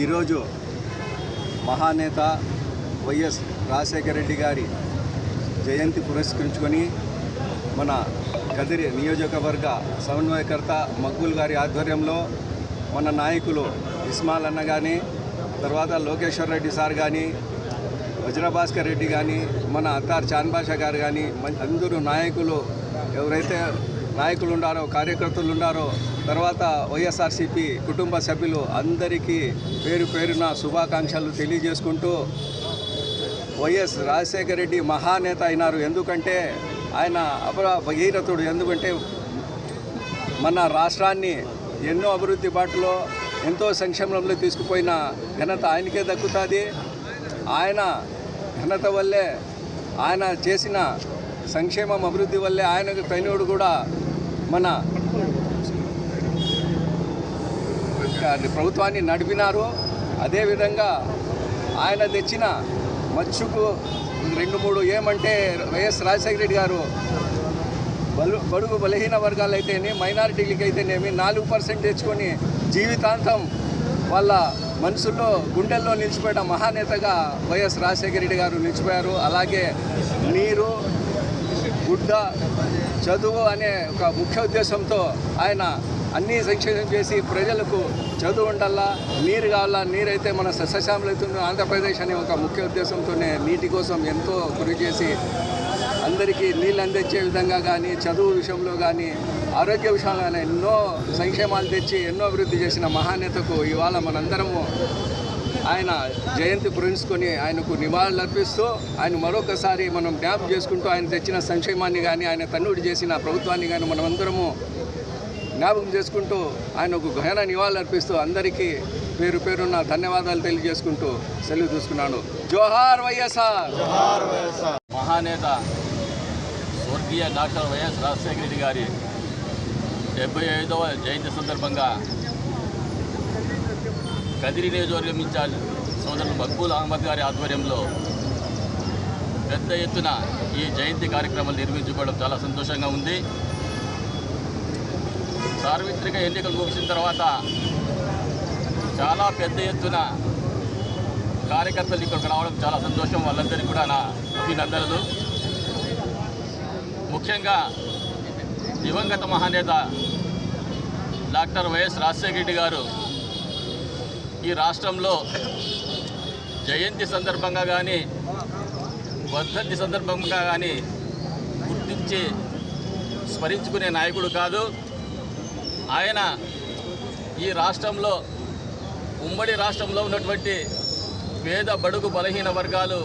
ఈరోజు మహానేత వైఎస్ రాజశేఖర రెడ్డి గారి జయంతి పురస్కరించుకొని మన కదిరి నియోజకవర్గ సమన్వయకర్త మగ్గుల్ గారి ఆధ్వర్యంలో మన నాయకులు ఇస్మాల్ అన్న కానీ తర్వాత లోకేశ్వర్ రెడ్డి సార్ కానీ వజ్రభాస్కర్ రెడ్డి కానీ మన అత్తార్ చాన్ గారు కానీ అందరూ నాయకులు ఎవరైతే నాయకులు ఉండారో కార్యకర్తలు ఉండారో తర్వాత వైఎస్ఆర్సీపీ కుటుంబ సభ్యులు అందరికీ పేరు పేరున శుభాకాంక్షలు తెలియజేసుకుంటూ వైఎస్ రాజశేఖర రెడ్డి మహానేత అయినారు. ఎందుకంటే ఆయన అపర భగీరథుడు. ఎందుకంటే మన రాష్ట్రాన్ని ఎన్నో అభివృద్ధి బాటలో ఎంతో సంక్షేమంలో తీసుకుపోయిన ఘనత ఆయనకే దక్కుతుంది. ఆయన ఘనత వల్లే ఆయన చేసిన సంక్షేమం అభివృద్ధి వల్లే ఆయనకు తైనోడు కూడా మన ప్రభుత్వాన్ని నడిపినారు. అదేవిధంగా ఆయన తెచ్చిన మచ్చుకు రెండు మూడు ఏమంటే వైఎస్ రాజశేఖర రెడ్డి గారు బలు బడుగు బలహీన వర్గాలైతేనే మైనారిటీలకి అయితేనేమి నాలుగు పర్సెంట్ తెచ్చుకొని జీవితాంతం వాళ్ళ మనసుల్లో గుండెల్లో నిలిచిపోయిన మహానేతగా వైఎస్ రాజశేఖర రెడ్డి గారు నిలిచిపోయారు. అలాగే నీరు గుడ్డ చదువు అనే ఒక ముఖ్య ఉద్దేశంతో ఆయన అన్ని సంక్షేమం చేసి ప్రజలకు చదువు ఉండాలా నీరు కావాలా నీరైతే మన సస్యశ్యామలవుతుంది ఆంధ్రప్రదేశ్ అనే ఒక ముఖ్య ఉద్దేశంతోనే నీటి కోసం ఎంతో కృషి చేసి అందరికీ నీళ్ళు అందించే విధంగా కానీ చదువు విషయంలో కానీ ఆరోగ్య విషయంలో కానీ ఎన్నో సంక్షేమాలు తెచ్చి ఎన్నో అభివృద్ధి చేసిన మహానేతకు ఇవాళ మనందరము ఆయన జయంతి పురించుకొని ఆయనకు నివాళులు అర్పిస్తూ ఆయన మరొకసారి మనం జ్ఞాపం చేసుకుంటూ ఆయన తెచ్చిన సంక్షేమాన్ని కానీ ఆయన తన్నుడు చేసిన ప్రభుత్వాన్ని కానీ మనమందరము జ్ఞాపకం చేసుకుంటూ ఆయనకు ఘన నివాళులు అర్పిస్తూ అందరికీ పేరు పేరున్న ధన్యవాదాలు తెలియజేసుకుంటూ సెలవు చూసుకున్నాను. జోహార్ వైఎస్ఆర్! మహానేత స్వర్గీయ డాక్టర్ వైఎస్ రాజశేఖర రెడ్డి గారి డెబ్బై ఐదవ జయంతి సందర్భంగా కదిరి నియోజకవర్గం ఇన్ఛార్జ్ సోదరులు మక్బూల్ అహ్మద్ గారి ఆధ్వర్యంలో పెద్ద ఎత్తున ఈ జయంతి కార్యక్రమాలు నిర్వహించుకోవడం చాలా సంతోషంగా ఉంది. సార్వత్రిక ఎన్నికలు ముగిసిన తర్వాత చాలా పెద్ద ఎత్తున కార్యకర్తలు ఇక్కడికి రావడం చాలా సంతోషం. వాళ్ళందరికీ కూడా నా అభినందనలు. ముఖ్యంగా దివంగత మహానేత డాక్టర్ వైఎస్ రాజశేఖర రెడ్డి గారు ఈ రాష్ట్రంలో జయంతి సందర్భంగా కానీ వర్ధంతి సందర్భంగా కానీ గుర్తించి స్మరించుకునే నాయకుడు కాదు. ఆయన ఈ రాష్ట్రంలో ఉమ్మడి రాష్ట్రంలో ఉన్నటువంటి పేద బడుగు బలహీన వర్గాలు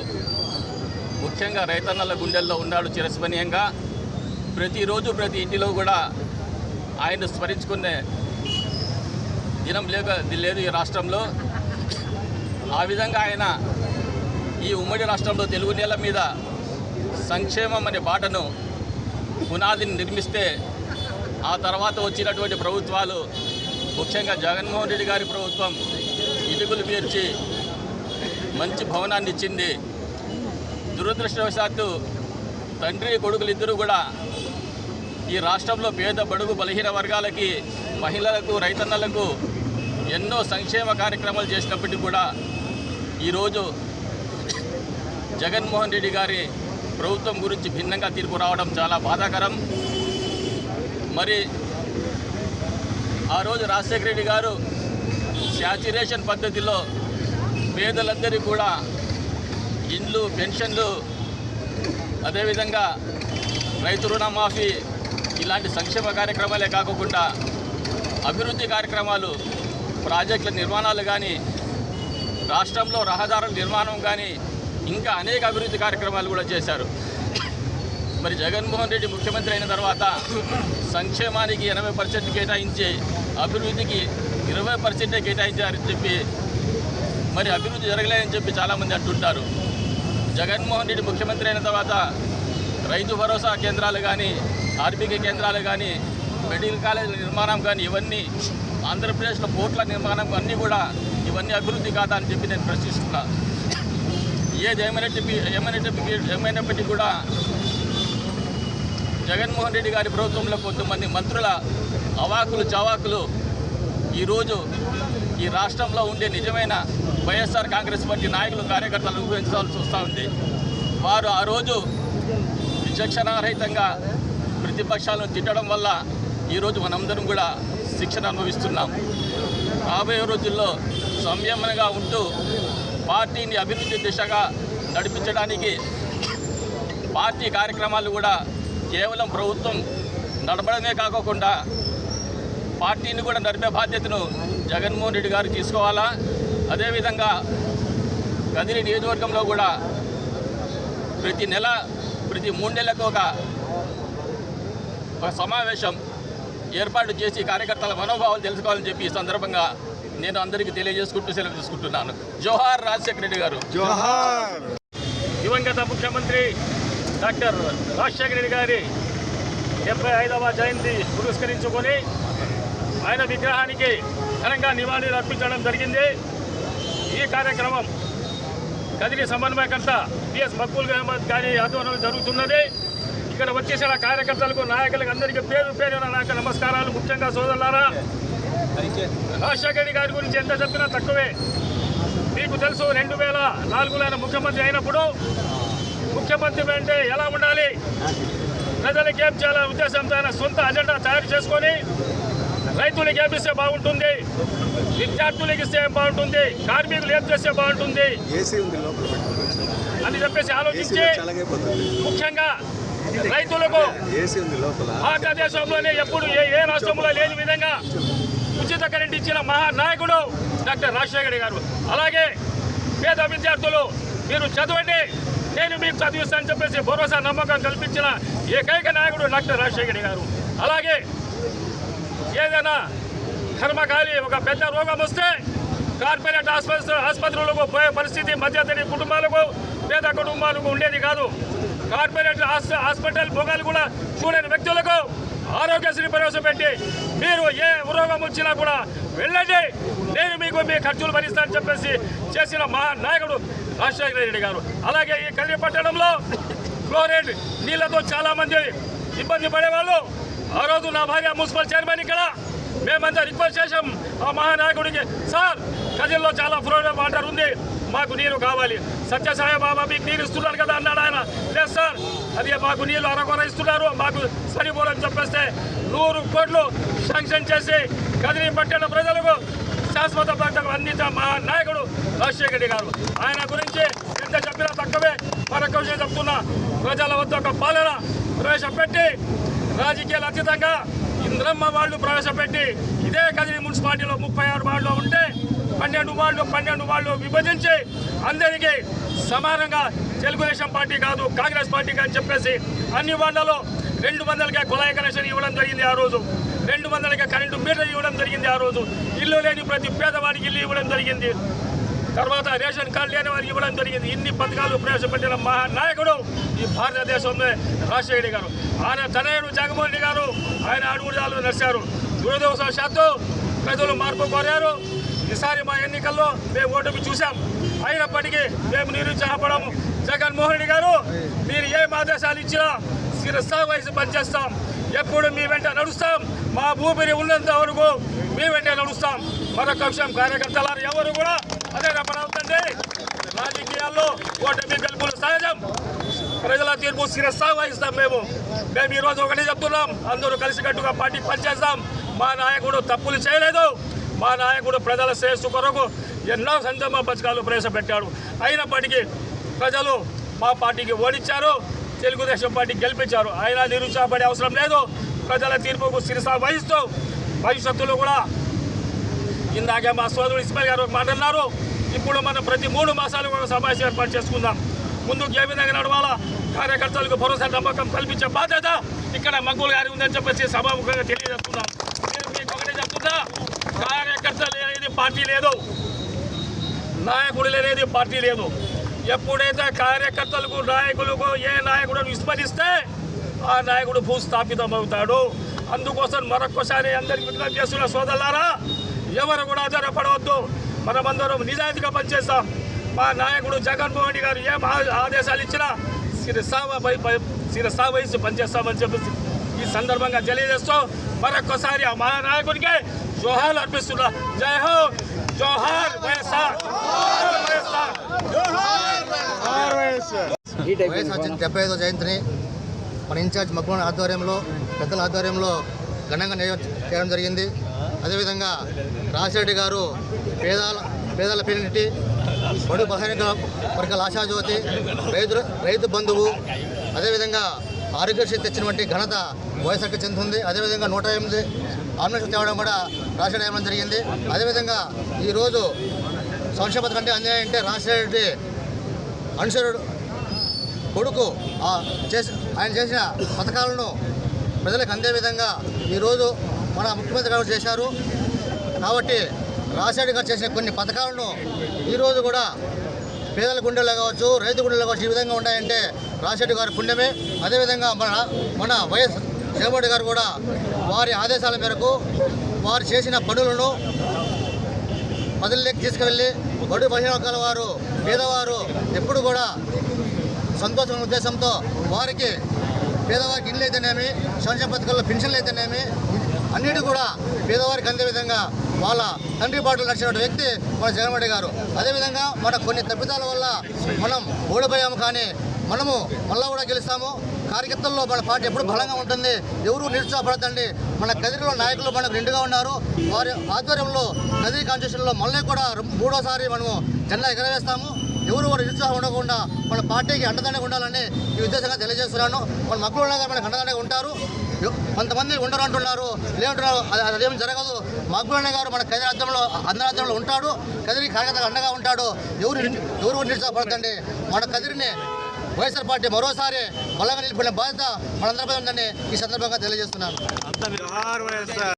ముఖ్యంగా రైతన్నల గుండెల్లో ఉన్నాడు చిరస్మరణీయంగా. ప్రతిరోజు ప్రతి ఇంటిలో కూడా ఆయన స్మరించుకునే దినం లేక లేదు ఈ రాష్ట్రంలో. ఆ విధంగా ఆయన ఈ ఉమ్మడి రాష్ట్రంలో తెలుగు నేల మీద సంక్షేమం అనే బాటను పునాదిని నిర్మిస్తే ఆ తర్వాత వచ్చినటువంటి ప్రభుత్వాలు ముఖ్యంగా జగన్మోహన్ రెడ్డి గారి ప్రభుత్వం ఇటుకలు పేర్చి మంచి భవనాన్ని ఇచ్చింది. దురదృష్టవశాత్తు తండ్రి కొడుకులు ఇద్దరు కూడా ఈ రాష్ట్రంలో పేద బడుగు బలహీన వర్గాలకి మహిళలకు రైతన్నలకు ఎన్నో సంక్షేమ కార్యక్రమాలు చేసినప్పటికీ కూడా ఈరోజు జగన్మోహన్ రెడ్డి గారి ప్రభుత్వం గురించి భిన్నంగా తీర్పు రావడం చాలా బాధాకరం. మరి ఆ రోజు రాజశేఖర రెడ్డి గారు శాచ్యురేషన్ పద్ధతిలో పేదలందరికీ కూడా ఇండ్లు పెన్షన్లు అదేవిధంగా రైతు రుణమాఫీ ఇలాంటి సంక్షేమ కార్యక్రమాలే కాకుండా అభివృద్ధి కార్యక్రమాలు ప్రాజెక్టుల నిర్మాణాలు కానీ రాష్ట్రంలో రహదారుల నిర్మాణం కానీ ఇంకా అనేక అభివృద్ధి కార్యక్రమాలు కూడా చేశారు. మరి జగన్మోహన్ రెడ్డి ముఖ్యమంత్రి అయిన తర్వాత సంక్షేమానికి ఎనభై పర్సెంట్ కేటాయించి అభివృద్ధికి ఇరవై పర్సెంటే కేటాయించారని చెప్పి మరి అభివృద్ధి జరగలేదని చెప్పి చాలామంది అంటుంటారు. జగన్మోహన్ రెడ్డి ముఖ్యమంత్రి అయిన తర్వాత రైతు భరోసా కేంద్రాలు కానీ ఆర్బీకే కేంద్రాలు కానీ మెడికల్ కాలేజీల నిర్మాణం కానీ ఇవన్నీ ఆంధ్రప్రదేశ్లో పోర్ట్ల నిర్మాణం అన్నీ కూడా ఇవన్నీ అభివృద్ధి కాదా అని చెప్పి నేను ప్రశ్నిస్తున్నా ఏది ఏమైనప్పటికీ ఏమైనప్పటికీ ఏమైనప్పటికీ కూడా జగన్మోహన్ రెడ్డి గారి ప్రభుత్వంలో కొంతమంది మంత్రుల అవాకులు చవాకులు ఈరోజు ఈ రాష్ట్రంలో ఉండే నిజమైన వైఎస్ఆర్ కాంగ్రెస్ పార్టీ నాయకులు కార్యకర్తలు అనుభవించాల్సి వస్తూ ఉంది. వారు ఆ రోజు విచక్షణారహితంగా ప్రతిపక్షాలను తిట్టడం వల్ల ఈరోజు మనందరం కూడా శిక్షణ అనుభవిస్తున్నాం. రాబోయే రోజుల్లో సంయమనంగా ఉంటూ పార్టీని అభివృద్ధి దిశగా నడిపించడానికి పార్టీ కార్యక్రమాలు కూడా కేవలం ప్రభుత్వం నడపడమే కాకోకుండా పార్టీని కూడా నడిపే బాధ్యతను జగన్మోహన్ రెడ్డి గారు తీసుకోవాలా? అదేవిధంగా కదిరి నియోజకవర్గంలో కూడా ప్రతి నెల ప్రతి మూడు నెలలకు ఒక సమావేశం ఏర్పాటు చేసి కార్యకర్తల మనోభావాలు తెలుసుకోవాలని చెప్పి ఈ సందర్భంగా నేను అందరికీ తెలియజేసుకుంటూ సెలవు తీసుకుంటున్నాను. జోహార్ రాజశేఖర రెడ్డి గారు. జోహార్! దివంగత ముఖ్యమంత్రి డాక్టర్ రాజశేఖర రెడ్డి గారి డెబ్బై ఐదవ జయంతి పురస్కరించుకొని ఆయన విగ్రహానికి ఘనంగా నివాళులు అర్పించడం జరిగింది. ఈ కార్యక్రమం కదిరి సమన్వయకర్త పిఎస్ మక్బూల్ అహ్మద్ గారి ఆధ్వర్యంలో జరుగుతున్నది. ఇక్కడ వచ్చేసిన కార్యకర్తలకు నాయకులకు అందరికీ పేరు పేరున నాకు నమస్కారాలు. ముఖ్యంగా సోదరులారా రాజశేఖర గారి గురించి ఎంత చెప్పినా తక్కువే. మీకు తెలుసు రెండు వేల నాలుగులో ఆయన ముఖ్యమంత్రి అయినప్పుడు ముఖ్యమంత్రి అంటే ఎలా ఉండాలి? ప్రజలకు ఏం చేయాలనే ఉద్దేశంతో ఆయన సొంత అజెండా తయారు చేసుకొని రైతులకు ఏమిస్తే బాగుంటుంది? విద్యార్థులకు ఇస్తే ఏం బాగుంటుంది? కార్మికులు ఏం చేస్తే బాగుంటుంది? అని చెప్పేసి ఆలోచించి ముఖ్యంగా రైతులకు భారతదేశంలోనే ఎప్పుడు ఏ ఏ రాష్ట్రంలో లేని విధంగా ఉచిత కరెంట్ ఇచ్చిన మహానాయకుడు డాక్టర్ రాజశేఖర్ గారు. అలాగే పేద విద్యార్థులు మీరు చదవండి నేను మీకు చదివిస్తానని చెప్పేసి భరోసా నమ్మకం కల్పించిన ఏకైక నాయకుడు డాక్టర్ రాజశేఖర్ గారు. అలాగే ఏదైనా కర్మకాలి ఒక పెద్ద రోగం వస్తే కార్పొరేట్ ఆసుపత్రి ఆసుపత్రులకు పోయే పరిస్థితి మధ్యతరగతి కుటుంబాలకు పేద కుటుంబాలకు ఉండేది కాదు. కార్పొరేట్ హాస్పిటల్ భోగాలు కూడా చూడని వ్యక్తులకు ఆరోగ్యశ్రీ ప్రవేశపెట్టి మీరు ఏ రోగం వచ్చినా కూడా వెళ్ళండి. నేను మీకు మీ ఖర్చులు భరిస్తానని చెప్పేసి చేసిన మా నాయకుడు రాజశేఖర రెడ్డి గారు. అలాగే ఈ కదిరి పట్టణంలో క్లోరైడ్ నీళ్ళతో చాలామంది ఇబ్బంది పడేవాళ్ళు. ఆ రోజు నా భార్య మున్సిపల్ చైర్మన్ ఇక్కడ. మేమంతా రిక్వెస్ట్ చేశాం ఆ మహానాయకుడికి సార్ కదిల్లో చాలా ఫ్లోరైడ్ వాటర్ ఉంది మాకు నీరు కావాలి. సత్యసాయి బాబా మీకు నీరు ఇస్తున్నారు కదా అన్నాడు ఆయన. లేదు సార్ అది మాకు నీళ్ళు అరకొర ఇస్తున్నారు మాకు సరిపోలని చెప్పేస్తే నూరు కోట్లు శాంక్షన్ చేసి కదిరి పట్టిన ప్రజలకు శాశ్వత పంటకు అందించిన మా నాయకుడు రాజశేఖర రెడ్డి గారు. ఆయన గురించి ఎంత చెప్పినా తక్కువే. మరొక విషయం చెప్తున్నా ప్రజల వద్ద ఒక పాలన ప్రవేశపెట్టి రాజకీయాలు అతీతంగా ఇంద్రమ్మ వాళ్ళు ప్రవేశపెట్టి ఇదే కదిరి మున్సిపాలిటీలో ముప్పై ఆరు వాళ్ళు ఉంటే పన్నెండు వాళ్ళు పన్నెండు వాళ్ళు విభజించి అందరికీ సమానంగా తెలుగుదేశం పార్టీ కాదు కాంగ్రెస్ పార్టీ అని చెప్పేసి అన్ని వాళ్ళలో రెండు వందలకే కుళాయి కనెక్షన్ ఇవ్వడం జరిగింది ఆ రోజు. రెండు వందలకే కరెంటు మీటర్ ఇవ్వడం జరిగింది ఆ రోజు. ఇల్లు లేని ప్రతి పేదవాడికి ఇల్లు ఇవ్వడం జరిగింది. తర్వాత రేషన్ కార్డు లేని వారికి ఇవ్వడం జరిగింది. ఇన్ని పథకాలు ప్రవేశపెట్టిన మహా నాయకుడు ఈ భారతదేశంలో రాజశేఖర గారు. ఆయన తనయుడు జగన్మోహన్ రెడ్డి గారు ఆయన అడుగుజాలు నడిచారు. దురదృష్టవశాత్తు ప్రజలు మార్పు కోరారు. ఈసారి మా ఎన్నికల్లో మేము ఓటమి చూసాం అయినప్పటికీ మేము నిరుత్సాహపడము. జగన్మోహన్ రెడ్డి గారు మీరు ఏం ఆదేశాలు ఇచ్చినా శిరస్సా వయసు పనిచేస్తాం. ఎప్పుడు మీ వెంట నడుస్తాం. మా భూమిని ఉన్నంత వరకు మీ వెంట నడుస్తాం. మరొక విషయం కార్యకర్తలారు ఎవరు కూడా అదే రపడవుతండి రాజకీయాల్లో ఓటమి గెలుపులు సహజం. ప్రజల తీర్పు శిరస్సా వహిస్తాం మేము. మేము ఈరోజు ఒకటి చెప్తున్నాం. అందరూ కలిసికట్టుగా పార్టీ పనిచేస్తాం. మా నాయకుడు తప్పులు చేయలేదు. మా నాయకుడు ప్రజల శ్రేయస్సు కొరకు ఎన్నో సంక్షేమ పథకాలు ప్రవేశపెట్టాడు. అయినప్పటికీ ప్రజలు మా పార్టీకి ఓడించారు తెలుగుదేశం పార్టీ గెలిపించారు. ఆయన నిరుత్సాహపడే అవసరం లేదు. ప్రజల తీర్పుకు శిరసా వహిస్తూ భవిష్యత్తులో కూడా ఇందాకే మా సోదరుడు ఇస్మాయిల్ గారు ఒక మాట అన్నారు. ఇప్పుడు మనం ప్రతి మూడు మాసాలకు ఒక సమావేశం ఏర్పాటు చేసుకుందాం. ముందుకు ఏ విధంగా నడవాలా? కార్యకర్తలకు భరోసా నమ్మకం కల్పించే బాధ్యత ఇక్కడ మగ్గులు గారి ఉందని చెప్పేసి సభాముఖంగా తెలియజేస్తున్నాం. నేను మీకు ఒకటే చెప్తున్నా కార్యకర్తలు అనేది పార్టీ లేదు. నాయకుడు లేనేది పార్టీ లేదు. ఎప్పుడైతే కార్యకర్తలకు నాయకులకు ఏ నాయకుడు విస్మరిస్తే ఆ నాయకుడు భూస్థాపితం అవుతాడు అందుకోసం మరొకసారి అందరికి విజ్ఞప్తి చేస్తున్న సోదరులారా ఎవరు కూడా ఆధారపడవద్దు మనమందరం నిజాయితీగా పనిచేస్తాం. మా నాయకుడు జగన్మోహన్ రెడ్డి గారు ఏం ఆదేశాలు ఇచ్చినా శిరసా శిరసా వహించి పనిచేస్తామని చెప్పేసి ఈ సందర్భంగా తెలియజేస్తూ మరొక్కసారి ఆ మా నాయకుడికి జోహాలు అర్పిస్తున్నా. జై హో జోహార్ వైఎస్ఆర్. వైఎస్ వచ్చిన డెబ్బై ఐదో జయంతిని మన ఇన్ఛార్జ్ మగ్మోహన్ ఆధ్వర్యంలో పెద్దల ఆధ్వర్యంలో ఘనంగా నిర్వ- చేయడం జరిగింది. అదేవిధంగా రాజశేఖరెడ్డి గారు పేదాల పేదల పెన్నిటి బడు బలహీన వర్గాల ఆశాజ్యోతి రైతు రైతు బంధువు అదేవిధంగా ఆరోగ్యశ్రీ తెచ్చినటువంటి ఘనత వైఎస్ఆర్కి చెందుతుంది. అదేవిధంగా నూట ఎనిమిది ఆంబులెన్స్ తేవడం కూడా రాజశేఖర్ ఇవ్వడం జరిగింది. అదేవిధంగా ఈరోజు సంక్షేమ పథకం అంటే అన్యాయం అంటే రాజశేఖర రెడ్డి అనుసరుడు కొడుకు చేసి ఆయన చేసిన పథకాలను ప్రజలకు అందే విధంగా ఈరోజు మన ముఖ్యమంత్రి గారు చేశారు. కాబట్టి రాజశేఖర్ గారు చేసిన కొన్ని పథకాలను ఈరోజు కూడా పేదల గుండెలో కావచ్చు రైతు గుండెలు కావచ్చు ఈ విధంగా ఉన్నాయంటే రాజశేఖర్ గారి పుణ్యమే. అదేవిధంగా మన మన వైఎస్ జగన్మోహన్ గారు కూడా వారి ఆదేశాల మేరకు వారు చేసిన పనులను ప్రజల్లోకి తీసుకువెళ్ళి బడు బలహీన వారు పేదవారు ఎప్పుడు కూడా సంతోషం ఉద్దేశంతో వారికి పేదవారికి ఇల్లు అయితేనేమి సంక్షేమ పథకాల్లో పెన్షన్లు అయితేనేమి అన్నిటి కూడా పేదవారికి అందే విధంగా వాళ్ళ తండ్రి బాటలు నడిచినటువంటి వ్యక్తి మన జగన్మోహన్ రెడ్డి గారు. అదేవిధంగా మన కొన్ని తప్పిదాల వల్ల మనం ఓడిపోయాము కానీ మనము మళ్ళా కూడా గెలుస్తాము. కార్యకర్తల్లో మన పార్టీ ఎప్పుడు బలంగా ఉంటుంది. ఎవరు నిరుత్సాహపడతండి మన కదిరిలో నాయకులు మనకు నిండుగా ఉన్నారు. వారి ఆధ్వర్యంలో కదిరి కాన్స్టిట్యూషన్లో మళ్ళీ కూడా మూడోసారి మనము జెండా ఎగరవేస్తాము. ఎవరు కూడా నిరుత్సాహం ఉండకుండా మన పార్టీకి అండదండగా ఉండాలని ఈ ఉద్దేశంగా తెలియజేస్తున్నాను. మన మక్కులు గారు మనకు అండదండగా ఉంటారు. కొంతమంది ఉండరు అంటున్నారు. లేదంటున్నారు. అదేమి అదేం జరగదు. మక్కులన్న గారు మన కదిరి అర్థంలో అందరి రాజ్యంలో ఉంటాడు. కదిరి కార్యకర్తగా అండగా ఉంటాడు. ఎవరు ఎవరు కూడా మన కదిరిని వైఎస్ఆర్ పార్టీ మరోసారి బలంగా నిలిపిన బాధ్యత మనందరిపై ఉందని ఈ సందర్భంగా తెలియజేస్తున్నాను.